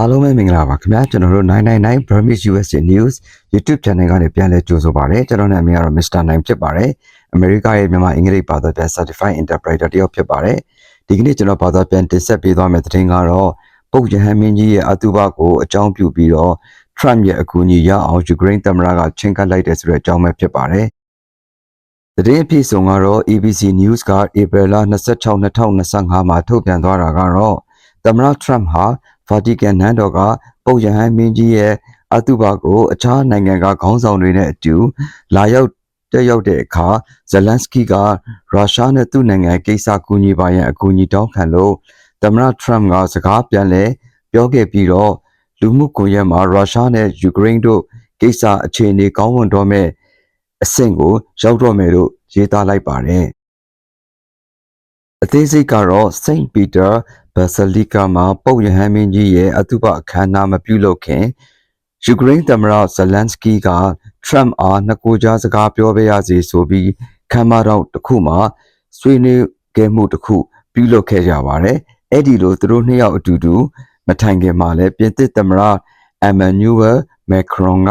အားလုံးပဲမင်္ဂလာပါခင်ဗျာကျွန်တော်တို့999 Burmese USA News YouTube channel ကနေပြန်လည်ကြိုဆိုပါရစေကျွန်တော်နာမည်ကတော့ Mr. 9ဖြစ်ပါတယ်အမေရိကရဲ့မြန်မာအင်္ဂလိပ်ဘာသာပြန် Certified Interpreter တယောက်ဖြစ်ပါတယ်ဒီကနေ့ကျွန်တော်ဘာသာပြန်တင်ဆက်ပေးသွားမယ့်သတင်းကတော့ပုတ်ရဟန်းမင်းကြီးရဲ့အတုပကိုအကြောင်းပြုပြီးတော့ Trump ရဲ့အကူအညီရအောင် Ukraine သမ္မတကချင်းကပ်လိုက်တယ်ဆိုတဲ့အကြောင်းပဲဖြစ်ပါတယ်သတင်းအပြည့်စုံကတော့ ABC News က April 26 2025မှာထုတ်ပြန်သွားတာကတော့သမ္မတ Trump ဟာ Vatican နန်းတော်ကပုပ်ရဟန်းမင်းကြီးရဲ့အတုပကိုအခြားနိုင်ငံကခေါင်းဆောင်တွေနဲ့အတူလာရောက်တက်ရောက်တဲ့အခါဇလန်စကီကရုရှားနဲ့သူ့နိုင်ငံကိစ္စကူညီပါရန်အကူအညီတောင်းခံလို့သမ္မတ Trump ကစကားပြန်လဲပြောခဲ့ပြီးတော့လူမှုကွန်ရက်မှာရုရှားနဲ့ယူကရိန်းတို့ကိစ္စအခြေအနေကောင်းမွန်တော့မဲ့အဆင့်ကိုရောက်တော့မယ်လို့ရေးသားလိုက်ပါတယ်အသေးစိတ်ကတော့ Saint Peter Basilica မှာပုပ်ရဟန်းမင်းကြီးရဲ့အတုပအခမ်းအနားမပြုလုပ်ခင်ယူကရိန်းသမ္မတဇလန်စကီက Trump အားနှစ်ကိုကြားစကားပြောပြရစီဆိုပြီးခမ်းမတော်တစ်ခုမှာဆွေးနွေးခဲ့မှုတစ်ခုပြုလုပ်ခဲ့ကြပါတယ်။အဲ့ဒီလိုသူတို့နှစ်ယောက်အတူတူမထိုင်ခင်မှာလည်းပြင်သစ်သမ္မတ Emmanuel Macron က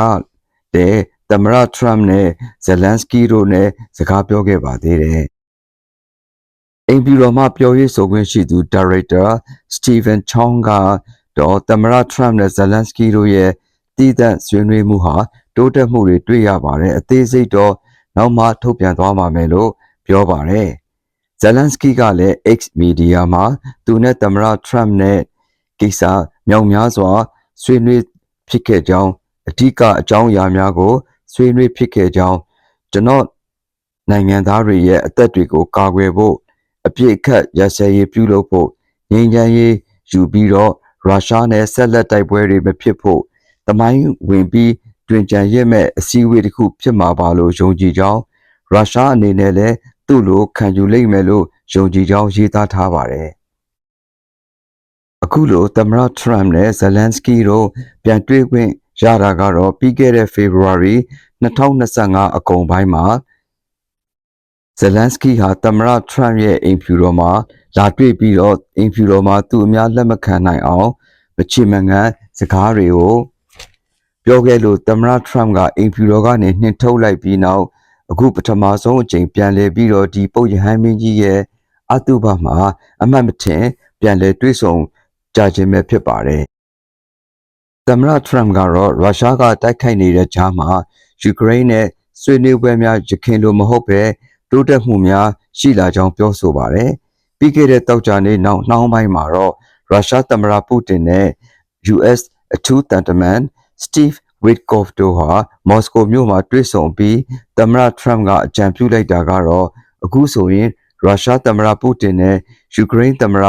တဲ့သမ္မတ Trump နဲ့ဇလန်စကီတို့နဲ့စကားပြောခဲ့ပါသေးတယ်။ အိမ်ပြည်တော်မှပြောရေးဆိုခွင့်ရှိသူ Director Stephen Chong ကတော့သမ္မတ Trump နဲ့ Zelensky တို့ရဲ့တည်တံ့ဆွေးနွေးမှုဟာတိုးတက်မှုတွေတွေ့ရပါတယ်အသေးစိတ်တော့နောက်မှထုတ်ပြန်သွားမှာမယ်လို့ပြောပါတယ် Zelensky ကလည်း X Media မှာသူနဲ့သမ္မတ Trump နဲ့ကိစ္စမြောက်များစွာဆွေးနွေးဖြစ်ခဲ့ကြောင်းအဓိကအကြောင်းအရာများကိုဆွေးနွေးဖြစ်ခဲ့ကြောင်းကျွန်တော်နိုင်ငံသားတွေရဲ့အသက်တွေကိုကာကွယ်ဖို့ အပြစ်အခတ်ရစဲရေးပြုလုပ်ဖို့ငြိမ်းချမ်းရေးယူပြီးတော့ရုရှားနဲ့ဆက်လက်တိုက်ပွဲတွေမဖြစ်ဖို့တမိုင်းဝင်ပြီးတွင်ကြံရစ်မဲ့အစည်းအဝေးတစ်ခုဖြစ်မှာပါလို့ယုံကြည်ကြောင်းရုရှားအနေနဲ့လည်းသူ့လိုခံယူလိမ့်မယ်လို့ယုံကြည်ကြောင်းရေးသားထားပါတယ်အခုလိုသမ္မတ Trump နဲ့ Zelensky တို့ပြန်တွေ့ခွင့်ရတာကတော့ပြီးခဲ့တဲ့ February 2025အကုန်ပိုင်းမှာ ဇလန်စကီဟာသမ္မတထရန့်ရဲ့အိမ်ဖြူတော်မှာလာတွေ့ပြီးတော့အိမ်ဖြူတော်မှာသူအများလက်မခံနိုင်အောင်မချေမငန်းစကားတွေကိုပြောခဲ့လို့သမ္မတထရန့်ကအိမ်ဖြူတော်ကနေနှင်ထုတ်လိုက်ပြီးနောက်အခုပထမဆုံးအကြိမ်ပြန်လည်ပြီးတော့ဒီပုတ်ရဟန်းမင်းကြီးရဲ့အတုပမှာအမှတ်မထင်ပြန်လည်တွေ့ဆုံကြခြင်းပဲဖြစ်ပါတယ်သမ္မတထရန့်ကတော့ရုရှားကတိုက်ခိုက်နေတဲ့ကြားမှာယူကရိန်းနဲ့ဆွေးနွေးပွဲများရခင်လိုမဟုတ်ပဲ တိုးတက်မှုများရှိလာကြောင်းပြောဆိုပါတယ်။ပြီးခဲ့တဲ့တောက်ကြနေ့နောက်နှောင်းပိုင်းမှာတော့ရုရှားသမ္မတပူတင်နဲ့ US အထူးတန်တမန် Steve Witkoff တို့ဟာမော်စကိုမြို့မှာတွေ့ဆုံပြီးသမ္မတ Trump ကအကြံပြုလိုက်တာကတော့အခုဆိုရင်ရုရှားသမ္မတပူတင်နဲ့ယူကရိန်းသမ္မတ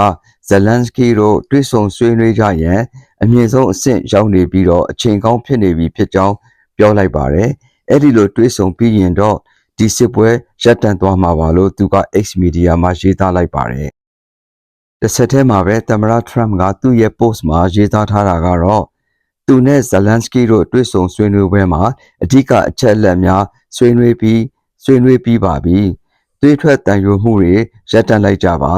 ဇလန်စကီတို့တွေ့ဆုံဆွေးနွေးကြရန်အမြင့်ဆုံးအဆင့်ရောက်နေပြီးတော့အချိန်ကောင်းဖြစ်နေပြီဖြစ်ကြောင်းပြောလိုက်ပါတယ်။အဲ့ဒီလိုတွေ့ဆုံပြီးရင်တော့ ဒီစစ်ပွဲရပ်တန့်သွားမှာပါလို့သူက X Media မှာရေးသားလိုက်ပါတယ်။တစ်ဆက်တည်းမှာပဲသမ္မတ Trump ကသူ့ရဲ့ post မှာရေးသားထားတာကတော့သူနဲ့ Zelensky တို့တွေ့ဆုံဆွေးနွေးပွဲမှာအဓိကအချက်အလက်များဆွေးနွေးပြီးဆွေးနွေးပြီးပါပြီ။တွေးထွက်တန်ရုံမှုတွေရပ်တန့်လိုက်ကြပါ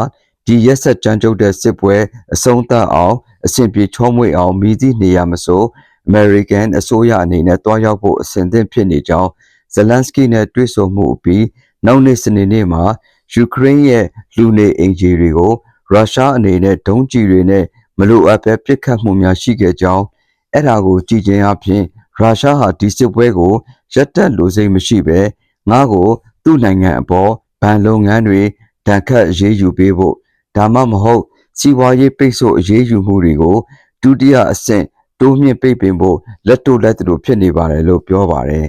ဒီရက်ဆက်ကြမ်းကြုတ်တဲ့စစ်ပွဲအဆုံးသတ်အောင်အဆင်ပြေချောမွေ့အောင်မိသည့်နေရာမဆို American အစိုးရအနေနဲ့တွားရောက်ဖို့အဆင်သင့်ဖြစ်နေကြောင်း ဇလန်စကီနဲ့တွေ့ဆုံမှုအပြီးနောက်နေ့စနေနေ့မှာယူကရိန်းရဲ့လူနေအင်ဂျီတွေကိုရုရှားအနေနဲ့ဒုံးကျည်တွေနဲ့မလိုအပ်ပဲပစ်ခတ်မှုများရှိခဲ့ကြောင်းအဲ့ဒါကိုကြည်ကျင်အဖြစ်ရုရှားဟာဒီစစ်ပွဲကိုရပ်တန့်လိုစိတ်မရှိပဲငါ့ကိုသူ့နိုင်ငံအပေါ်ဗန်လုပ်ငန်းတွေတန်ခတ်အရေးယူပေးဖို့ဒါမှမဟုတ်စီးပွားရေးပိတ်ဆို့အရေးယူမှုတွေကိုဒုတိယအဆင့်တိုးမြင့်ပိတ်ပင်ဖို့လက်တို့လက်တို့ဖြစ်နေပါတယ်လို့ပြောပါတယ်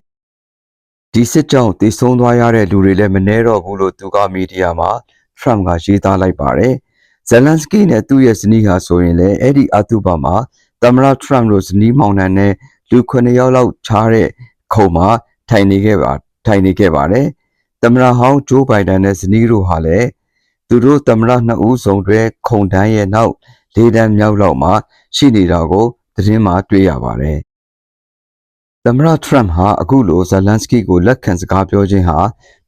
ဒီစစ်ကြောင့်တည်ဆုံးသွားရတဲ့လူတွေလည်းမနှဲတော့ဘူးလို့သူကမီဒီယာမှာ Trump ကရေးသားလိုက်ပါတယ်။ဇလန်စကီနဲ့သူ့ရဲ့ဇနီးဟာဆိုရင်လည်းအဲ့ဒီအတုပါမှာသမ္မတ Trump တို့ဇနီးမောင်နှံနဲ့လူ9ယောက်လောက်ခြားတဲ့ခုံမှာထိုင်နေခဲ့ပါထိုင်နေခဲ့ပါတယ်။သမ္မတဟောင်းဂျိုးဘိုင်ဒန်နဲ့ဇနီးတို့ဟာလည်းသူတို့သမ္မတနှစ်ဦးဆောင်တွဲခုံတန်းရဲ့နောက်လေးတန်းမြောက်လောက်မှာရှိနေတာကိုသတင်းမှာတွေ့ရပါတယ်။ သမ္မတထရမ့်ဟာအခုလိုဇလန်စကီကိုလက်ခံစကားပြောခြင်းဟာ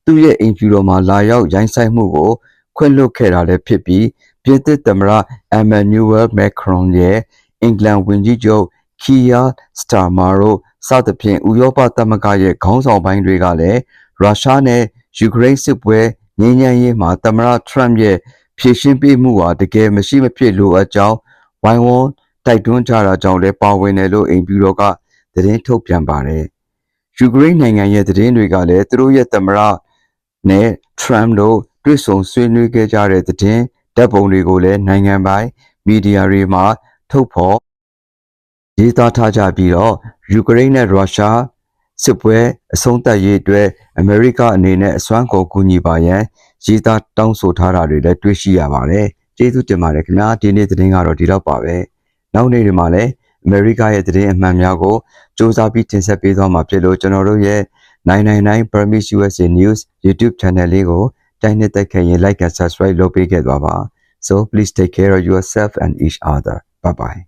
သူ့ရဲ့အင်ဖြူတော်မှာလာရောက်ရိုင်းဆိုင်မှုကိုခွင့်လွှတ်ခဲ့တာလည်းဖြစ်ပြီးပြင်သစ်သမ္မတအမန်နျူဝယ်မက်ခရွန်ရဲ့အင်္ဂလန်ဝန်ကြီးချုပ်ခီယာစတာမာတို့စသဖြင့်ဥရောပသမဂ္ဂရဲ့ခေါင်းဆောင်ပိုင်းတွေကလည်းရုရှားနဲ့ယူကရိန်းစစ်ပွဲငြိမ်းချမ်းရေးမှာသမ္မတထရမ့်ရဲ့ဖြည့်ရှင်းပေးမှုဟာတကယ်မရှိမဖြစ်လိုအပ်ကြောင်းဝိုင်းဝန်းတိုက်တွန်းကြတာကြောင့်လည်းပါဝင်တယ်လို့အိမ်ဖြူတော်က သတင်းထုတ်ပြန်ပါတယ်။ယူကရိန်းနိုင်ငံရဲ့သတင်းတွေကလည်းသူတို့ရဲ့သမ္မတနဲ့ထရမ့်တို့တွေ့ဆုံဆွေးနွေးခဲ့ကြတဲ့သတင်းဓာတ်ပုံတွေကိုလည်းနိုင်ငံပိုင်မီဒီယာတွေမှာထုတ်ဖော်ရေးသားထားကြပြီးတော့ယူကရိန်းနဲ့ရုရှားစစ်ပွဲအဆုံးသတ်ရေးအတွက်အမေရိကအနေနဲ့အစွမ်းကုန်ကူညီပါရန်ရေးသားတောင်းဆိုထားတာတွေလည်းတွေ့ရှိရပါတယ်။ကျေးဇူးတင်ပါတယ်ခင်ဗျာဒီနေ့သတင်းကတော့ဒီတော့ပါပဲ။နောက်နေ့တွေမှာလည်း အမေရိကရဲ့သတင်းအမှန်များကိုစူးစမ်းပြီးတင်ဆက်ပေးသွားမှာဖြစ်လို့ကျွန်တော်တို့ရဲ့999 Burmese USA News YouTube channel လေးကိုတိုင်းနဲ့တက်ခဲ့ရင် like and subscribe လုပ်ပေးခဲ့သွားပါ။ So please take care of yourself and each other. Bye bye.